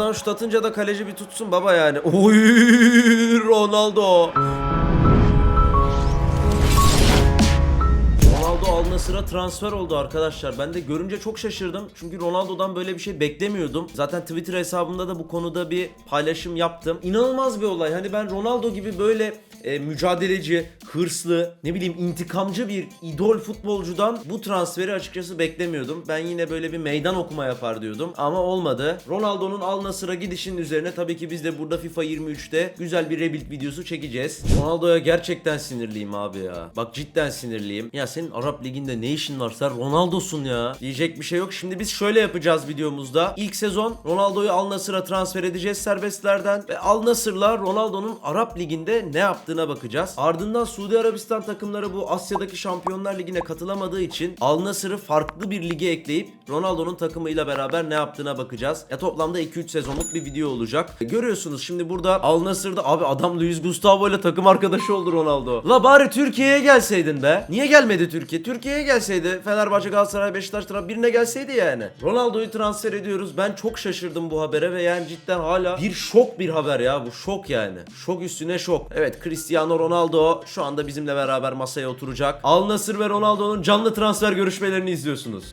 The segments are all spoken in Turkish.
Dışarıdan şut atınca da kaleci bir tutsun baba yani. Oy Ronaldo. Nassr'a transfer oldu arkadaşlar. Ben de görünce çok şaşırdım. Çünkü Ronaldo'dan böyle bir şey beklemiyordum. Zaten Twitter hesabımda da bu konuda bir paylaşım yaptım. İnanılmaz bir olay. Hani ben Ronaldo gibi böyle e, mücadeleci, hırslı, ne bileyim intikamcı bir idol futbolcudan bu transferi açıkçası beklemiyordum. Ben yine böyle bir meydan okuma yapar diyordum ama olmadı. Ronaldo'nun Al Nassr'a gidişinin üzerine tabii ki biz de burada FIFA 23'te güzel bir rebuild videosu çekeceğiz. Ronaldo'ya gerçekten sinirliyim abi ya. Bak cidden sinirliyim. Ya senin Arap Ligi'nde ne işin var? Sen Ronaldo'sun ya. Diyecek bir şey yok. Şimdi biz şöyle yapacağız videomuzda. İlk sezon Ronaldo'yu Al Nassr'a transfer edeceğiz serbestlerden ve Al Nassr'la Ronaldo'nun Arap Ligi'nde ne yaptığına bakacağız. Ardından Suudi Arabistan takımları bu Asya'daki Şampiyonlar Ligi'ne katılamadığı için Al Nassr'ı farklı bir lige ekleyip Ronaldo'nun takımıyla beraber ne yaptığına bakacağız. Ya toplamda 2-3 sezonluk bir video olacak. Görüyorsunuz şimdi burada Al Nassr'da abi adam Luis Gustavo ile takım arkadaşı oldu Ronaldo. La bari Türkiye'ye gelseydin be. Niye gelmedi Türkiye? Türkiye'ye gelseydi Fenerbahçe, Galatasaray, Beşiktaş taraf birine gelseydi yani. Ronaldo'yu transfer ediyoruz. Ben çok şaşırdım bu habere ve yani cidden hala bir şok bir haber ya bu şok yani. Şok üstüne şok. Evet Cristiano Ronaldo şu anda bizimle beraber masaya oturacak. Al Nassr ve Ronaldo'nun canlı transfer görüşmelerini izliyorsunuz.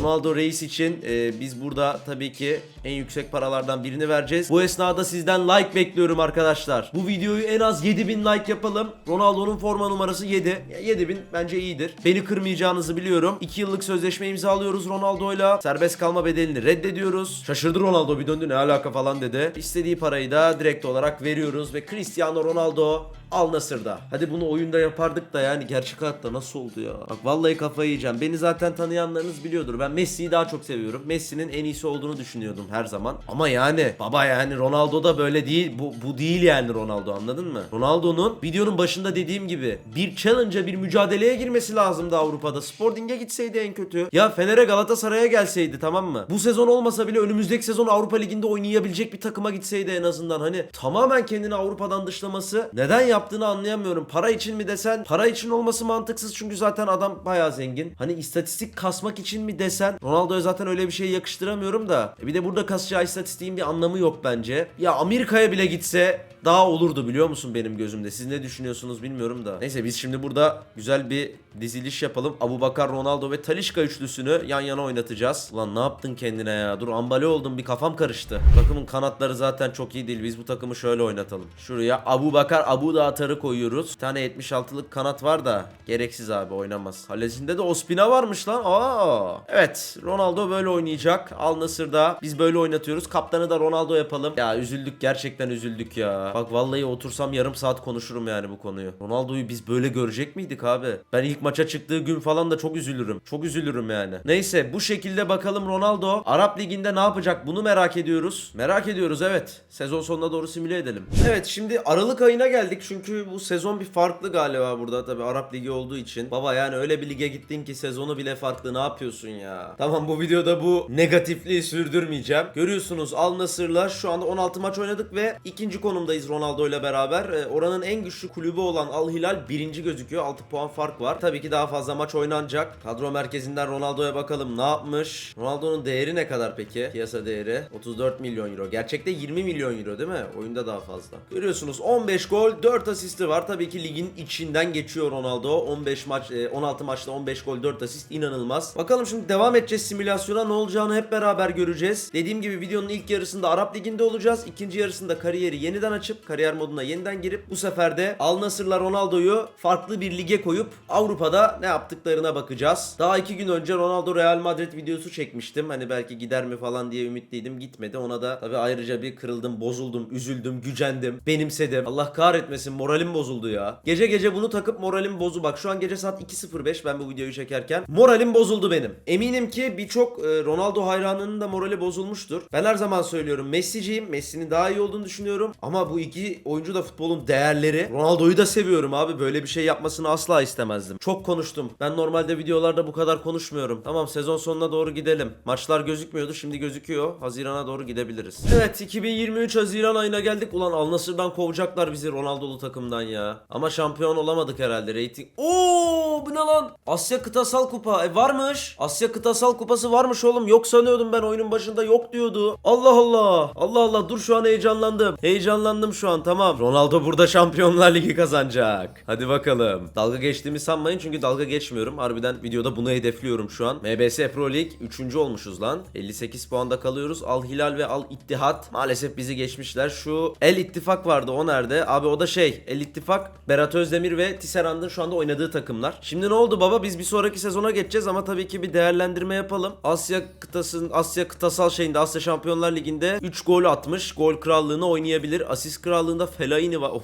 Ronaldo reis için e, biz burada tabii ki en yüksek paralardan birini vereceğiz. Bu esnada sizden like bekliyorum arkadaşlar. Bu videoyu en az 7000 like yapalım. Ronaldo'nun forma numarası 7. Ya 7000 bence iyidir. Beni kırmayacağınızı biliyorum. 2 yıllık sözleşme imzalıyoruz Ronaldo'yla. Serbest kalma bedelini reddediyoruz. Şaşırdı Ronaldo bir döndü ne alaka falan dedi. İstediği parayı da direkt olarak veriyoruz ve Cristiano Ronaldo Al Nassr'da. Hadi bunu oyunda yapardık da yani gerçek hayatta nasıl oldu ya? Bak vallahi kafayı yiyeceğim. Beni zaten tanıyanlarınız biliyordur. Ben Messi'yi daha çok seviyorum. Messi'nin en iyisi olduğunu düşünüyordum her zaman. Ama yani baba yani Ronaldo da böyle değil. Bu, bu değil yani Ronaldo anladın mı? Ronaldo'nun videonun başında dediğim gibi bir challenge'a bir mücadeleye girmesi lazımdı Avrupa'da. Sporting'e gitseydi en kötü. Ya Fener'e Galatasaray'a gelseydi tamam mı? Bu sezon olmasa bile önümüzdeki sezon Avrupa Ligi'nde oynayabilecek bir takıma gitseydi en azından. Hani tamamen kendini Avrupa'dan dışlaması neden yaptığını anlayamıyorum. Para için mi desen para için olması mantıksız çünkü zaten adam bayağı zengin. Hani istatistik kasmak için mi desen Ronaldo'ya zaten öyle bir şey yakıştıramıyorum da. E Bir de burada kasacağı istatistiğin bir anlamı yok bence. Ya Amerika'ya bile gitse daha olurdu biliyor musun benim gözümde. Siz ne düşünüyorsunuz bilmiyorum da. Neyse biz şimdi burada güzel bir diziliş yapalım. Abu Bakar, Ronaldo ve Talişka üçlüsünü yan yana oynatacağız. Ulan ne yaptın kendine ya? Dur ambale oldum bir kafam karıştı. Takımın kanatları zaten çok iyi değil. Biz bu takımı şöyle oynatalım. Şuraya Abu Bakar, Abu da atarı koyuyoruz. Bir tane 76'lık kanat var da gereksiz abi oynamaz. Kalesinde de Ospina varmış lan. Aa. Evet Ronaldo böyle oynayacak. Al Nassr'da biz böyle oynatıyoruz. Kaptanı da Ronaldo yapalım. Ya üzüldük gerçekten üzüldük ya. Bak vallahi otursam yarım saat konuşurum yani bu konuyu. Ronaldo'yu biz böyle görecek miydik abi? Ben ilk maça çıktığı gün falan da çok üzülürüm. Çok üzülürüm yani. Neyse bu şekilde bakalım Ronaldo Arap Ligi'nde ne yapacak bunu merak ediyoruz. Merak ediyoruz evet. Sezon sonuna doğru simüle edelim. Evet şimdi Aralık ayına geldik çünkü bu sezon bir farklı galiba burada tabi Arap Ligi olduğu için. Baba yani öyle bir lige gittin ki sezonu bile farklı ne yapıyorsun ya? Tamam bu videoda bu negatifliği sürdürmeyeceğim. Görüyorsunuz Al Nassr'la şu anda 16 maç oynadık ve ikinci konumdayız Ronaldo ile beraber. Ee, oranın en güçlü kulübü olan Al Hilal birinci gözüküyor. 6 puan fark var. Tabii ki daha fazla maç oynanacak. Kadro merkezinden Ronaldo'ya bakalım ne yapmış? Ronaldo'nun değeri ne kadar peki? Piyasa değeri 34 milyon euro. Gerçekte 20 milyon euro değil mi? Oyunda daha fazla. Görüyorsunuz 15 gol 4 asisti var. Tabii ki ligin içinden geçiyor Ronaldo. 15 maç e, 16 maçta 15 gol 4 asist inanılmaz. Bakalım şimdi devam edeceğiz simülasyona ne olacağını hep beraber göreceğiz. Dediğim gibi videonun ilk yarısında Arap Ligi'nde olacağız. İkinci yarısında kariyeri yeniden açıp kariyer moduna yeniden girip bu sefer de Al Nassr'la Ronaldo'yu farklı bir lige koyup Avrupa'da ne yaptıklarına bakacağız. Daha iki gün önce Ronaldo Real Madrid videosu çekmiştim. Hani belki gider mi falan diye ümitliydim. Gitmedi. Ona da tabii ayrıca bir kırıldım, bozuldum, üzüldüm, gücendim, benimsedim. Allah kahretmesin moralim bozuldu ya. Gece gece bunu takıp moralim bozu. Bak şu an gece saat 2.05 ben bu videoyu çekerken. Moralim bozuldu benim. Eminim ki birçok e, Ronaldo hayranının da morali bozulmuştur. Ben her zaman söylüyorum Messi'ciyim. Messi'nin daha iyi olduğunu düşünüyorum. Ama bu iki oyuncu da futbolun değerleri. Ronaldo'yu da seviyorum abi. Böyle bir şey yapmasını asla istemezdim. Çok konuştum. Ben normalde videolarda bu kadar konuşmuyorum. Tamam sezon sonuna doğru gidelim. Maçlar gözükmüyordu. Şimdi gözüküyor. Hazirana doğru gidebiliriz. Evet 2023 Haziran ayına geldik. Ulan Al Nassr'dan kovacaklar bizi Ronaldo'lu takımdan ya. Ama şampiyon olamadık herhalde. Rating. Oo bu ne lan? Asya Kıtasal Kupa. E varmış. Asya Kıtasal Kupası varmış oğlum. Yok sanıyordum ben oyunun başında yok diyordu. Allah Allah. Allah Allah dur şu an heyecanlandım. Heyecanlandım şu an tamam. Ronaldo burada Şampiyonlar Ligi kazanacak. Hadi bakalım. Dalga geçtiğimi sanmayın çünkü dalga geçmiyorum. Harbiden videoda bunu hedefliyorum şu an. MBS Pro Lig 3. olmuşuz lan. 58 puanda kalıyoruz. Al Hilal ve Al İttihat maalesef bizi geçmişler. Şu El İttifak vardı o nerede? Abi o da şey El İttifak Berat Özdemir ve Tisserand'ın şu anda oynadığı takımlar. Şimdi ne oldu baba? Biz bir sonraki sezona geçeceğiz ama tabii ki bir değerlendirme yapalım. Asya kıtasının Asya kıtasal şeyinde Asya Şampiyonlar Ligi'nde 3 gol atmış. Gol krallığını oynayabilir. Asist krallığında Fellaini var.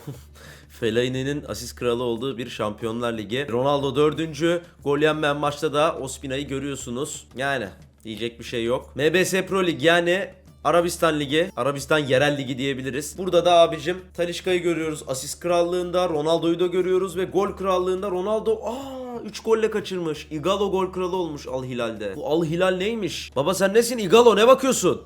Fellaini'nin asist kralı olduğu bir Şampiyonlar Ligi. Ronaldo dördüncü. Gol yenmeyen maçta da Ospina'yı görüyorsunuz. Yani diyecek bir şey yok. MBS Pro Lig yani Arabistan Ligi, Arabistan Yerel Ligi diyebiliriz. Burada da abicim Talişka'yı görüyoruz. Asist krallığında Ronaldo'yu da görüyoruz ve gol krallığında Ronaldo aa 3 golle kaçırmış. Igalo gol kralı olmuş Al Hilal'de. Bu Al Hilal neymiş? Baba sen nesin Igalo ne bakıyorsun?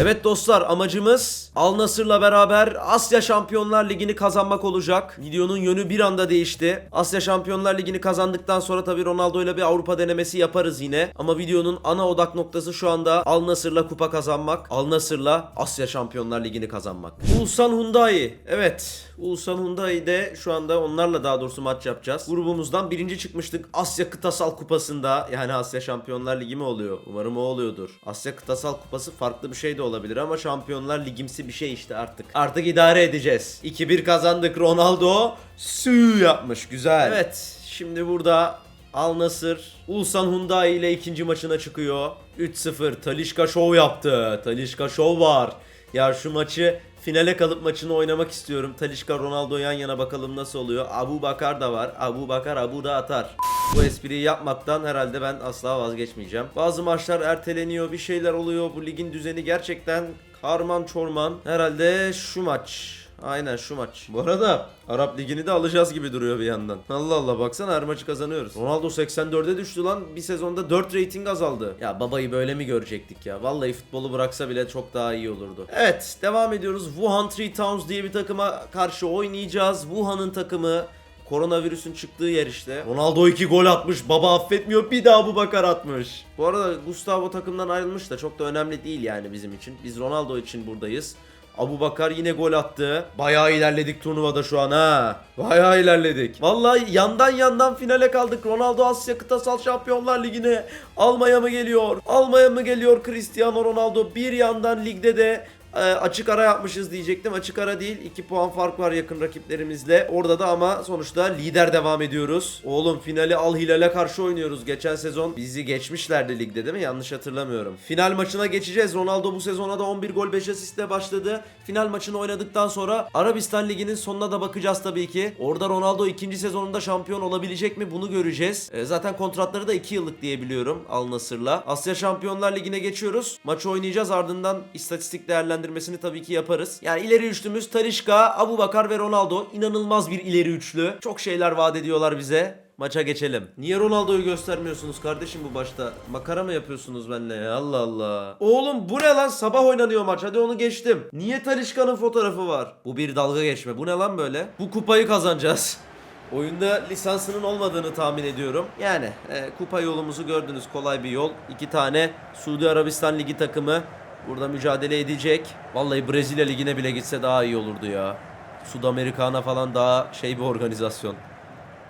Evet dostlar amacımız Al Nasır'la beraber Asya Şampiyonlar Ligi'ni kazanmak olacak. Videonun yönü bir anda değişti. Asya Şampiyonlar Ligi'ni kazandıktan sonra tabii Ronaldo ile bir Avrupa denemesi yaparız yine. Ama videonun ana odak noktası şu anda Al Nasır'la kupa kazanmak. Al Nasır'la Asya Şampiyonlar Ligi'ni kazanmak. Ulsan Hyundai. Evet. Ulsan Hyundai'de şu anda onlarla daha doğrusu maç yapacağız. Grubumuzdan birinci çıkmıştık Asya Kıtasal Kupası'nda. Yani Asya Şampiyonlar Ligi mi oluyor? Umarım o oluyordur. Asya Kıtasal Kupası farklı bir şey de olabilir ama Şampiyonlar Ligimsi bir şey işte artık. Artık idare edeceğiz. 2-1 kazandık Ronaldo. Sü yapmış güzel. Evet şimdi burada Al Nasır Ulsan Hyundai ile ikinci maçına çıkıyor. 3-0 Talişka şov yaptı. Talişka şov var. Ya şu maçı finale kalıp maçını oynamak istiyorum. Talişka Ronaldo yan yana bakalım nasıl oluyor. Abu Bakar da var. Abu Bakar Abu da atar. Bu espriyi yapmaktan herhalde ben asla vazgeçmeyeceğim. Bazı maçlar erteleniyor, bir şeyler oluyor. Bu ligin düzeni gerçekten karman çorman. Herhalde şu maç. Aynen şu maç. Bu arada Arap Ligi'ni de alacağız gibi duruyor bir yandan. Allah Allah baksana her maçı kazanıyoruz. Ronaldo 84'e düştü lan. Bir sezonda 4 rating azaldı. Ya babayı böyle mi görecektik ya? Vallahi futbolu bıraksa bile çok daha iyi olurdu. Evet devam ediyoruz. Wuhan Three Towns diye bir takıma karşı oynayacağız. Wuhan'ın takımı Koronavirüsün çıktığı yer işte. Ronaldo 2 gol atmış. Baba affetmiyor. Bir daha bu bakar atmış. Bu arada Gustavo takımdan ayrılmış da çok da önemli değil yani bizim için. Biz Ronaldo için buradayız. Abu Bakar yine gol attı. Bayağı ilerledik turnuvada şu an ha. Bayağı ilerledik. Vallahi yandan yandan finale kaldık. Ronaldo Asya Kıtasal Şampiyonlar Ligi'ne almaya mı geliyor? Almaya mı geliyor Cristiano Ronaldo? Bir yandan ligde de açık ara yapmışız diyecektim. Açık ara değil. 2 puan fark var yakın rakiplerimizle. Orada da ama sonuçta lider devam ediyoruz. Oğlum finali Al Hilal'e karşı oynuyoruz. Geçen sezon bizi geçmişlerdi ligde değil mi? Yanlış hatırlamıyorum. Final maçına geçeceğiz. Ronaldo bu sezona da 11 gol 5 asistle başladı. Final maçını oynadıktan sonra Arabistan Ligi'nin sonuna da bakacağız tabii ki. Orada Ronaldo ikinci sezonunda şampiyon olabilecek mi bunu göreceğiz. E, zaten kontratları da 2 yıllık diye biliyorum Al Nasır'la. Asya Şampiyonlar Ligi'ne geçiyoruz. Maçı oynayacağız ardından istatistik değerlendirmesini tabii ki yaparız. Yani ileri üçlümüz Talişka, Abu Bakar ve Ronaldo. İnanılmaz bir ileri üçlü. Çok şeyler vaat ediyorlar bize. Maça geçelim. Niye Ronaldo'yu göstermiyorsunuz kardeşim bu başta? Makara mı yapıyorsunuz benimle ya? Allah Allah. Oğlum bu ne lan? Sabah oynanıyor maç. Hadi onu geçtim. Niye Talişka'nın fotoğrafı var? Bu bir dalga geçme. Bu ne lan böyle? Bu kupayı kazanacağız. Oyunda lisansının olmadığını tahmin ediyorum. Yani e, kupa yolumuzu gördünüz. Kolay bir yol. İki tane Suudi Arabistan Ligi takımı burada mücadele edecek. Vallahi Brezilya Ligi'ne bile gitse daha iyi olurdu ya. Sudamericana falan daha şey bir organizasyon.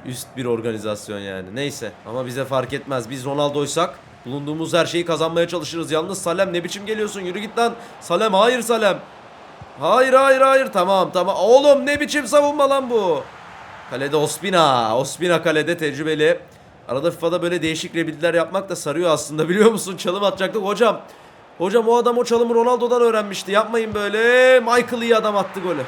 Üst bir organizasyon yani. Neyse ama bize fark etmez. Biz Ronaldo'ysak bulunduğumuz her şeyi kazanmaya çalışırız. Yalnız Salem ne biçim geliyorsun? Yürü git lan. Salem hayır Salem. Hayır hayır hayır tamam tamam. Oğlum ne biçim savunma lan bu? Kalede Ospina. Ospina kalede tecrübeli. Arada FIFA'da böyle değişik rebuild'ler yapmak da sarıyor aslında biliyor musun? Çalım atacaktık hocam. Hocam o adam o çalımı Ronaldo'dan öğrenmişti. Yapmayın böyle. Michael iyi adam attı golü.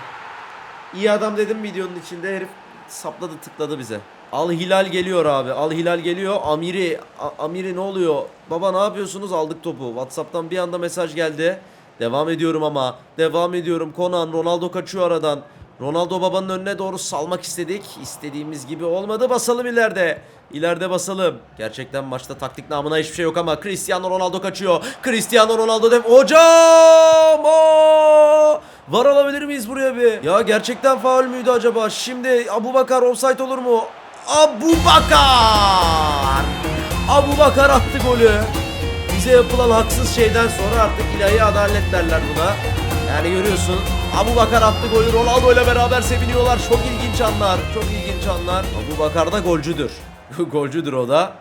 İyi adam dedim videonun içinde herif sapladı tıkladı bize. Al Hilal geliyor abi. Al Hilal geliyor. Amiri A- Amiri ne oluyor? Baba ne yapıyorsunuz? Aldık topu. WhatsApp'tan bir anda mesaj geldi. Devam ediyorum ama. Devam ediyorum. Konan Ronaldo kaçıyor aradan. Ronaldo babanın önüne doğru salmak istedik. İstediğimiz gibi olmadı. Basalım ileride. İleride basalım. Gerçekten maçta taktik namına hiçbir şey yok ama Cristiano Ronaldo kaçıyor. Cristiano Ronaldo dev... Hocam! Var alabilir miyiz buraya bir? Ya gerçekten faul müydü acaba? Şimdi Abu Bakar offside olur mu? Abu Bakar! Abu Bakar attı golü. Bize yapılan haksız şeyden sonra artık ilahi adalet derler buna. Yani görüyorsun Abu Bakar attı golü Ronaldo ile beraber seviniyorlar. Çok ilginç anlar. Çok ilginç anlar. Abu Bakar da golcüdür. golcüdür o da.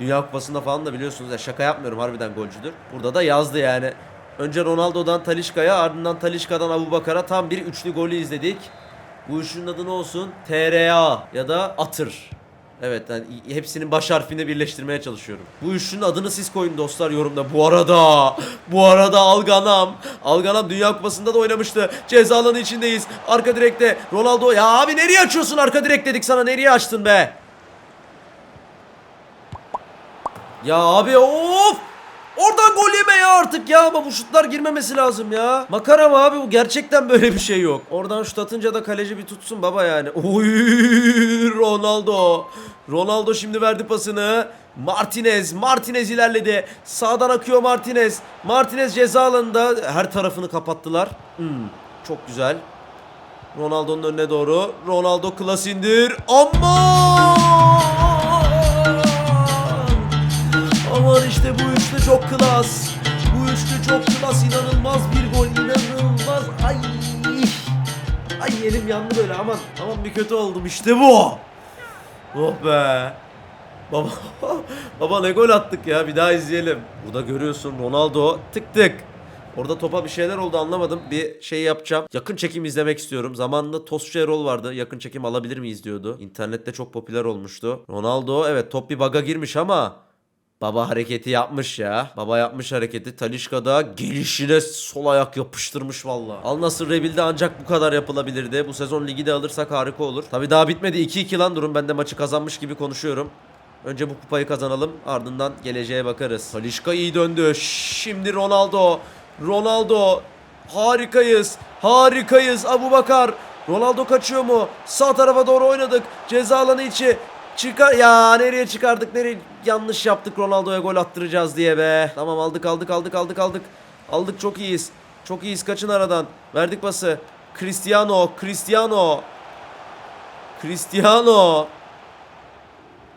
Dünya Kupası'nda falan da biliyorsunuz ya şaka yapmıyorum harbiden golcüdür. Burada da yazdı yani. Önce Ronaldo'dan Talişka'ya ardından Talişka'dan Abu Bakar'a tam bir üçlü golü izledik. Bu üçlünün adı ne olsun? TRA ya da Atır. Evet yani hepsinin baş harfini birleştirmeye çalışıyorum. Bu üçlünün adını siz koyun dostlar yorumda. Bu arada bu arada Alganam. Alganam Dünya Kupası'nda da oynamıştı. Ceza alanı içindeyiz. Arka direkte Ronaldo. Ya abi nereye açıyorsun arka direk dedik sana. Nereye açtın be? Ya abi of! Oradan gol yeme ya artık ya ama bu şutlar girmemesi lazım ya. Makara mı abi bu gerçekten böyle bir şey yok. Oradan şut atınca da kaleci bir tutsun baba yani. Oy Ronaldo. Ronaldo şimdi verdi pasını. Martinez, Martinez ilerledi. Sağdan akıyor Martinez. Martinez ceza alanında her tarafını kapattılar. Hmm, çok güzel. Ronaldo'nun önüne doğru. Ronaldo klas indir. Çok klas. Bu üçlü çok klas. inanılmaz bir gol. inanılmaz. Ay. Ay elim yandı böyle aman. Aman bir kötü oldum işte bu. Oh be. Baba, baba ne gol attık ya bir daha izleyelim. Burada görüyorsun Ronaldo tık tık. Orada topa bir şeyler oldu anlamadım. Bir şey yapacağım. Yakın çekim izlemek istiyorum. Zamanında Tosçu Erol vardı. Yakın çekim alabilir miyiz diyordu. İnternette çok popüler olmuştu. Ronaldo evet top bir baga girmiş ama Baba hareketi yapmış ya. Baba yapmış hareketi. Talişka da gelişine sol ayak yapıştırmış valla. Al Nasır Rebil'de ancak bu kadar yapılabilirdi. Bu sezon ligi de alırsak harika olur. Tabi daha bitmedi. 2-2 lan durum. Ben de maçı kazanmış gibi konuşuyorum. Önce bu kupayı kazanalım. Ardından geleceğe bakarız. Talişka iyi döndü. Şimdi Ronaldo. Ronaldo. Harikayız. Harikayız. Abu Bakar. Ronaldo kaçıyor mu? Sağ tarafa doğru oynadık. Ceza alanı içi. Çıkar ya nereye çıkardık nereye yanlış yaptık Ronaldo'ya gol attıracağız diye be. Tamam aldık aldık aldık aldık aldık. Aldık çok iyiyiz. Çok iyiyiz kaçın aradan. Verdik pası. Cristiano, Cristiano. Cristiano.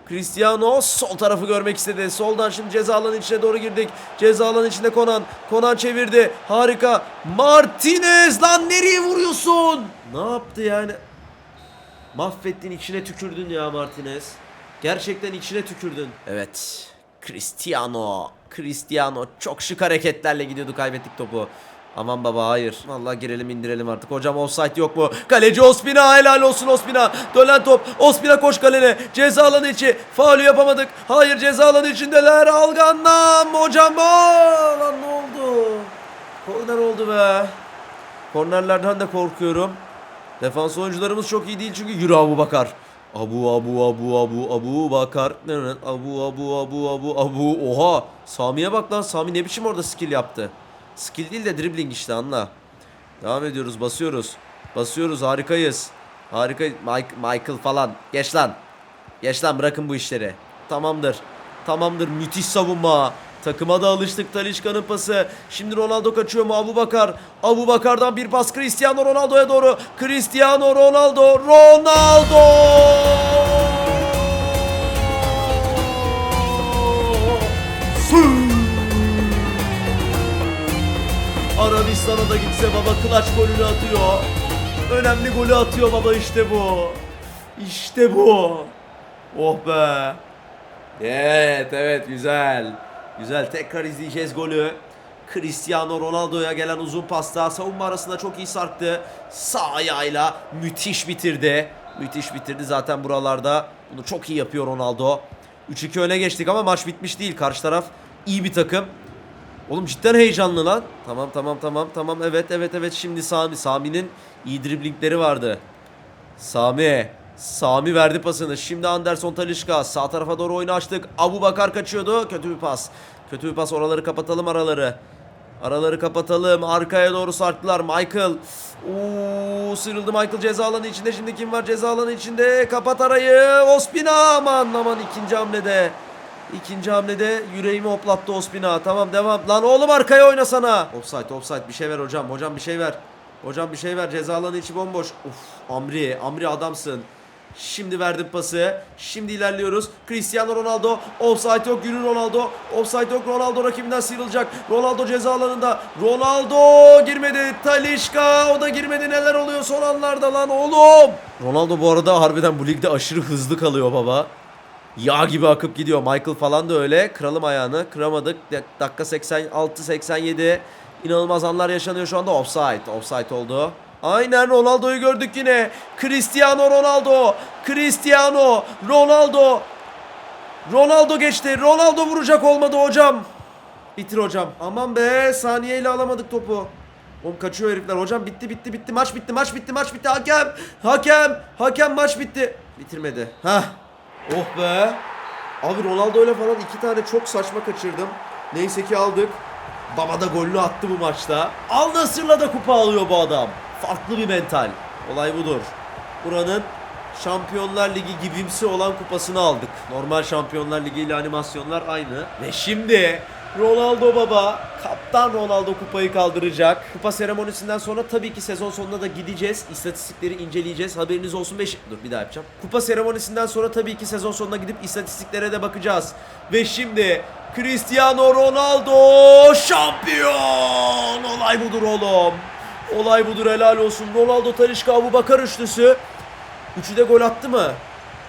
Cristiano sol tarafı görmek istedi. Soldan şimdi ceza alanı içine doğru girdik. Ceza alanı içinde Konan. Konan çevirdi. Harika. Martinez lan nereye vuruyorsun? Ne yaptı yani? Mahvettin içine tükürdün ya Martinez. Gerçekten içine tükürdün. Evet. Cristiano. Cristiano çok şık hareketlerle gidiyordu kaybettik topu. Aman baba hayır. Vallahi girelim indirelim artık. Hocam offside yok mu? Kaleci Ospina helal olsun Ospina. Dönen top. Ospina koş kalene. Ceza alanı içi. Faulü yapamadık. Hayır ceza alanı içindeler. Alganlam hocam. Aa, lan ne oldu? Korner oldu be. Kornerlerden de korkuyorum. Defans oyuncularımız çok iyi değil çünkü yürü Abu Bakar. Abu Abu Abu Abu Abu Bakar. Abu Abu Abu Abu Abu. Oha. Sami'ye bak lan. Sami ne biçim orada skill yaptı. Skill değil de dribbling işte anla. Devam ediyoruz. Basıyoruz. Basıyoruz. Harikayız. Harika. Mike, Michael falan. Geç lan. Geç lan bırakın bu işleri. Tamamdır. Tamamdır. Müthiş savunma. Takıma da alıştık Talişka'nın pası. Şimdi Ronaldo kaçıyor mu? Abu Bakar. Abu Bakar'dan bir pas Cristiano Ronaldo'ya doğru. Cristiano Ronaldo. Ronaldo! Arabistan'a da gitse baba klaç golünü atıyor. Önemli golü atıyor baba işte bu. İşte bu. Oh be. Evet evet güzel. Güzel tekrar izleyeceğiz golü. Cristiano Ronaldo'ya gelen uzun pasta savunma arasında çok iyi sarktı. Sağ ayağıyla müthiş bitirdi. Müthiş bitirdi zaten buralarda. Bunu çok iyi yapıyor Ronaldo. 3-2 öne geçtik ama maç bitmiş değil. Karşı taraf iyi bir takım. Oğlum cidden heyecanlı lan. Tamam tamam tamam tamam evet evet evet şimdi Sami. Sami'nin iyi driblingleri vardı. Sami. Sami verdi pasını. Şimdi Anderson Talişka. Sağ tarafa doğru oyunu açtık. Abu Bakar kaçıyordu. Kötü bir pas. Kötü bir pas. Oraları kapatalım araları. Araları kapatalım. Arkaya doğru sarktılar. Michael. Oo, sıyrıldı Michael ceza alanı içinde. Şimdi kim var ceza alanı içinde? Kapat arayı. Ospina aman aman ikinci hamlede. İkinci hamlede yüreğimi hoplattı Ospina. Tamam devam. Lan oğlum arkaya oynasana. Offside offside bir şey ver hocam. Hocam bir şey ver. Hocam bir şey ver ceza alanı içi bomboş. Uf Amri, Amri adamsın. Şimdi verdim pası. Şimdi ilerliyoruz. Cristiano Ronaldo. Offside yok. Yürü Ronaldo. Offside yok. Ronaldo rakibinden sıyrılacak. Ronaldo ceza alanında. Ronaldo girmedi. Talişka o da girmedi. Neler oluyor son anlarda lan oğlum. Ronaldo bu arada harbiden bu ligde aşırı hızlı kalıyor baba. Yağ gibi akıp gidiyor. Michael falan da öyle. Kıralım ayağını. Kıramadık. Dak- Dakika 86-87. İnanılmaz anlar yaşanıyor şu anda. Offside. Offside oldu. Aynen Ronaldo'yu gördük yine. Cristiano Ronaldo. Cristiano Ronaldo. Ronaldo geçti. Ronaldo vuracak olmadı hocam. Bitir hocam. Aman be saniyeyle alamadık topu. Oğlum kaçıyor herifler. Hocam bitti bitti bitti. Maç bitti maç bitti maç bitti. Hakem. Hakem. Hakem maç bitti. Bitirmedi. Hah. Oh be. Abi Ronaldo ile falan iki tane çok saçma kaçırdım. Neyse ki aldık. Baba da golünü attı bu maçta. Al Nasır'la da kupa alıyor bu adam. Farklı bir mental. Olay budur. Buranın Şampiyonlar Ligi gibimsi olan kupasını aldık. Normal Şampiyonlar Ligi ile animasyonlar aynı. Ve şimdi Ronaldo baba, kaptan Ronaldo kupayı kaldıracak. Kupa seremonisinden sonra tabii ki sezon sonunda da gideceğiz. İstatistikleri inceleyeceğiz. Haberiniz olsun. Beş... Dur bir daha yapacağım. Kupa seremonisinden sonra tabii ki sezon sonuna gidip istatistiklere de bakacağız. Ve şimdi Cristiano Ronaldo şampiyon! Olay budur oğlum. Olay budur helal olsun. Ronaldo, Talişka, Abu Bakar üçlüsü. Üçü de gol attı mı?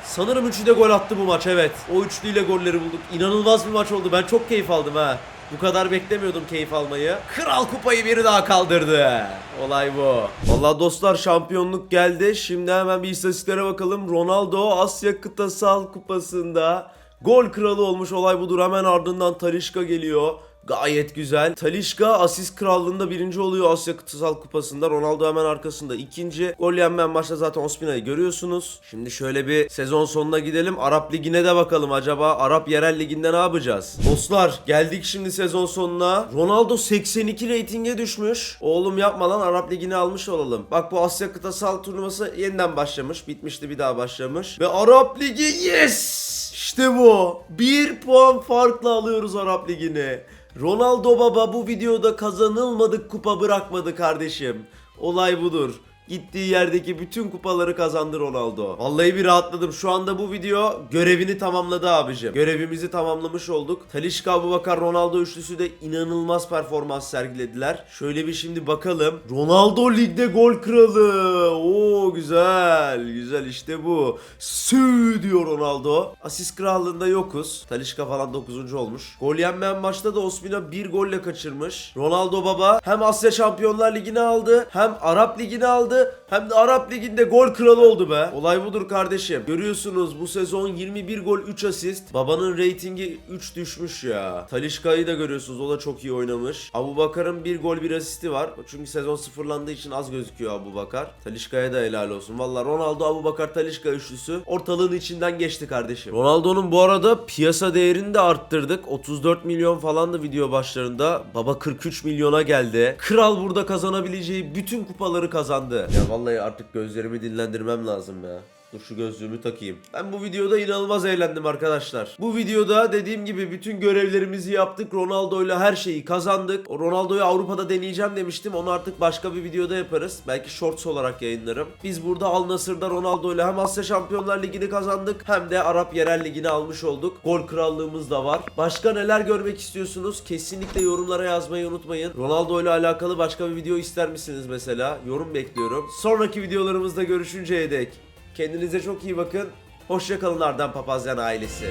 Sanırım üçü de gol attı bu maç evet. O üçlüyle golleri bulduk. İnanılmaz bir maç oldu. Ben çok keyif aldım ha. Bu kadar beklemiyordum keyif almayı. Kral kupayı biri daha kaldırdı. Olay bu. Vallahi dostlar şampiyonluk geldi. Şimdi hemen bir istatistiklere bakalım. Ronaldo Asya Kıtasal Kupası'nda gol kralı olmuş olay budur. Hemen ardından Talişka geliyor. Gayet güzel. Talişka asist krallığında birinci oluyor Asya Kıtasal Kupası'nda. Ronaldo hemen arkasında ikinci. Gol yenmeyen maçta zaten Ospina'yı görüyorsunuz. Şimdi şöyle bir sezon sonuna gidelim. Arap Ligi'ne de bakalım. Acaba Arap Yerel Ligi'nde ne yapacağız? Dostlar geldik şimdi sezon sonuna. Ronaldo 82 reytinge düşmüş. Oğlum yapma lan Arap Ligi'ni almış olalım. Bak bu Asya Kıtasal turnuvası yeniden başlamış. Bitmişti bir daha başlamış. Ve Arap Ligi yes! İşte bu. Bir puan farkla alıyoruz Arap Ligi'ni. Ronaldo baba bu videoda kazanılmadık kupa bırakmadı kardeşim. Olay budur. Gittiği yerdeki bütün kupaları kazandı Ronaldo. Vallahi bir rahatladım. Şu anda bu video görevini tamamladı abicim. Görevimizi tamamlamış olduk. Talişka Abubakar Ronaldo üçlüsü de inanılmaz performans sergilediler. Şöyle bir şimdi bakalım. Ronaldo ligde gol kralı. Oo güzel. Güzel işte bu. Sü diyor Ronaldo. Asist krallığında yokuz. Talişka falan 9. olmuş. Gol yenmeyen maçta da Ospina bir golle kaçırmış. Ronaldo baba hem Asya Şampiyonlar Ligi'ni aldı hem Arap Ligi'ni aldı hem de Arap Ligi'nde gol kralı oldu be. Olay budur kardeşim. Görüyorsunuz bu sezon 21 gol 3 asist. Babanın reytingi 3 düşmüş ya. Talişka'yı da görüyorsunuz. O da çok iyi oynamış. Abu Bakar'ın bir gol bir asisti var. Çünkü sezon sıfırlandığı için az gözüküyor Abu Bakar. Talişka'ya da helal olsun. Valla Ronaldo, Abu Bakar, Talişka üçlüsü ortalığın içinden geçti kardeşim. Ronaldo'nun bu arada piyasa değerini de arttırdık. 34 milyon falandı video başlarında. Baba 43 milyona geldi. Kral burada kazanabileceği bütün kupaları kazandı. Ya vallahi artık gözlerimi dinlendirmem lazım ya. Dur şu gözlüğümü takayım. Ben bu videoda inanılmaz eğlendim arkadaşlar. Bu videoda dediğim gibi bütün görevlerimizi yaptık. Ronaldo ile her şeyi kazandık. Ronaldo'yu Avrupa'da deneyeceğim demiştim. Onu artık başka bir videoda yaparız. Belki shorts olarak yayınlarım. Biz burada Al Nassr'da Ronaldo ile hem Asya Şampiyonlar Ligi'ni kazandık hem de Arap Yerel Ligi'ni almış olduk. Gol krallığımız da var. Başka neler görmek istiyorsunuz? Kesinlikle yorumlara yazmayı unutmayın. Ronaldo ile alakalı başka bir video ister misiniz mesela? Yorum bekliyorum. Sonraki videolarımızda görüşünceye dek Kendinize çok iyi bakın. Hoşçakalın Ardan Papazyan ailesi.